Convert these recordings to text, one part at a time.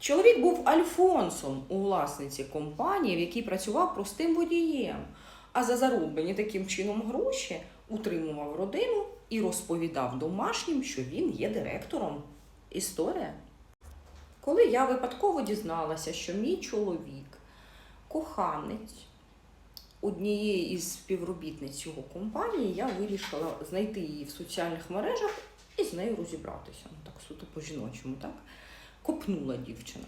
Чоловік був альфонсом у власниці компанії, в якій працював простим водієм, а за зароблені таким чином гроші утримував родину і розповідав домашнім, що він є директором. Історія. Коли я випадково дізналася, що мій чоловік коханець однієї із співробітниць його компанії, я вирішила знайти її в соціальних мережах і з нею розібратися. Ну так суто по-жіночому, так? Копнула дівчина.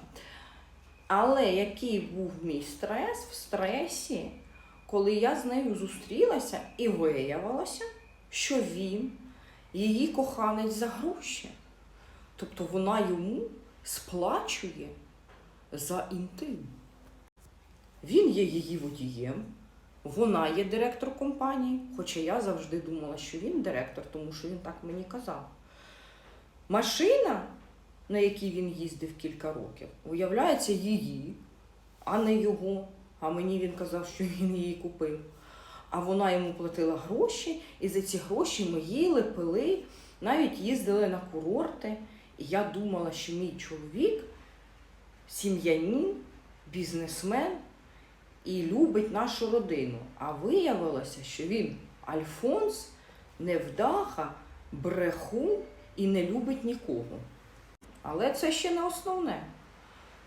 Але який був мій стрес в стресі, коли я з нею зустрілася і виявилося, що він її коханець за гроші. Тобто вона йому сплачує за інтим. Він є її водієм, вона є директор компанії, хоча я завжди думала, що він директор, тому що він так мені казав. Машина, на якій він їздив кілька років, виявляється її, а не його. А мені він казав, що він її купив. А вона йому платила гроші, і за ці гроші ми їли, пили, навіть їздили на курорти. І я думала, що мій чоловік сім'янин, бізнесмен і любить нашу родину. А виявилося, що він Альфонс, невдаха, брехун і не любить нікого. Але це ще не основне.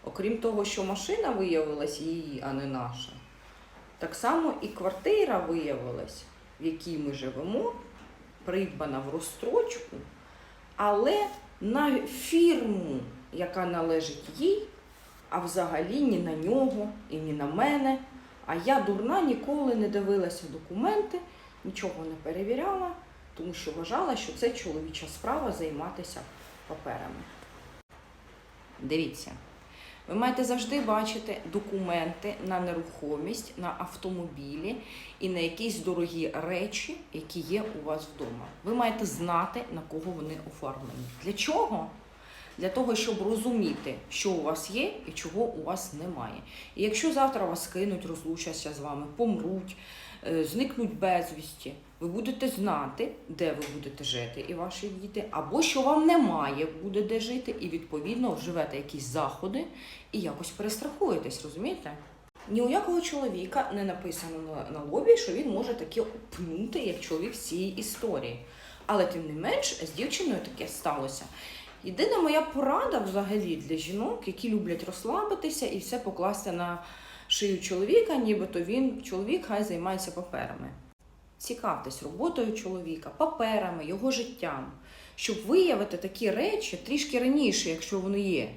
Окрім того, що машина виявилась її, а не наша, так само і квартира виявилась, в якій ми живемо, придбана в розстрочку, але на фірму, яка належить їй, а взагалі ні на нього і ні на мене. А я дурна ніколи не дивилася документи, нічого не перевіряла, тому що вважала, що це чоловіча справа займатися паперами. Дивіться, ви маєте завжди бачити документи на нерухомість, на автомобілі і на якісь дорогі речі, які є у вас вдома. Ви маєте знати, на кого вони оформлені. Для чого? Для того, щоб розуміти, що у вас є і чого у вас немає. І якщо завтра вас кинуть, розлучаться з вами, помруть, е, зникнуть безвісті, ви будете знати, де ви будете жити і ваші діти, або що вам немає буде де жити, і відповідно вживете якісь заходи і якось перестрахуєтесь, розумієте? Ні у якого чоловіка не написано на, лобі, що він може таке опнути, як чоловік з цієї історії. Але тим не менш, з дівчиною таке сталося. Єдина моя порада взагалі для жінок, які люблять розслабитися і все покласти на шию чоловіка, нібито він чоловік хай займається паперами. Цікавтесь роботою чоловіка, паперами, його життям, щоб виявити такі речі трішки раніше, якщо вони є,